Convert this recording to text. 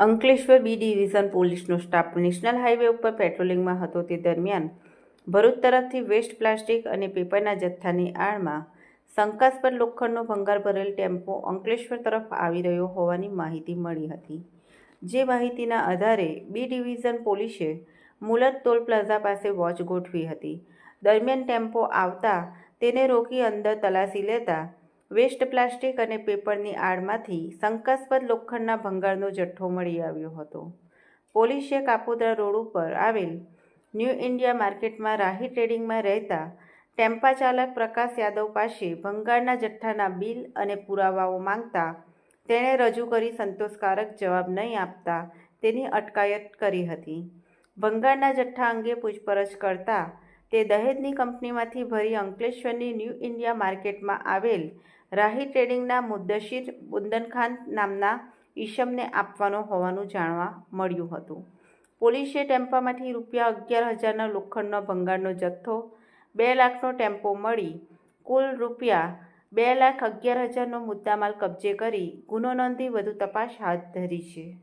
Ankleshwar B division પોલીસનો staff national highway ઉપર પેટ્રોલિંગમાં હતો તે દરમિયાન ભરૂચ તરફથી વેસ્ટ પ્લાસ્ટિક અને પેપરના જથ્થાની આડમાં શંકાસ્પદ લોખંડનો ભંગાર ભરેલ ટેમ્પો અંકલેશ્વર તરફ આવી રહ્યો હોવાની માહિતી મળી હતી. જે માહિતીના આધારે બી ડિવિઝન પોલીસે મુલત ટોલ પ્લાઝા પાસે વોચ ગોઠવી હતી. દરમિયાન ટેમ્પો આવતા તેને રોકી અંદર તલાશી લેતા વેસ્ટ પ્લાસ્ટિક અને પેપરની આડમાંથી શંકાસ્પદ લોખંડના ભંગારનો જથ્થો મળી આવ્યો હતો. પોલીસે કાપોદ્રા રોડ ઉપર આવેલ ન્યૂ ઇન્ડિયા માર્કેટમાં રાહી ટ્રેડિંગમાં રહેતા ટેમ્પા ચાલક પ્રકાશ યાદવ પાસે ભંગારના જથ્થાના બિલ અને પુરાવાઓ માંગતા તેણે રજૂ કરી સંતોષકારક જવાબ નહીં આપતા તેની અટકાયત કરી હતી. ભંગારના જથ્થા અંગે પૂછપરછ કરતા તે દહેજની કંપનીમાંથી ભરી અંકલેશ્વરની ન્યૂ ઇન્ડિયા માર્કેટમાં આવેલ રાહી ટ્રેડિંગના મુદ્દશીર બુંદનખાન નામના ઈશમને આપવાનો હોવાનું જાણવા મળ્યું હતું. પોલીસે ટેમ્પામાંથી રૂપિયા અગિયાર હજારના લોખંડનો ભંગારનો જથ્થો, બે લાખનો ટેમ્પો મળી, કુલ રૂપિયા બે લાખ અગિયાર હજારનો મુદ્દામાલ કબજે કરી ગુનો નોંધી વધુ તપાસ હાથ ધરી છે.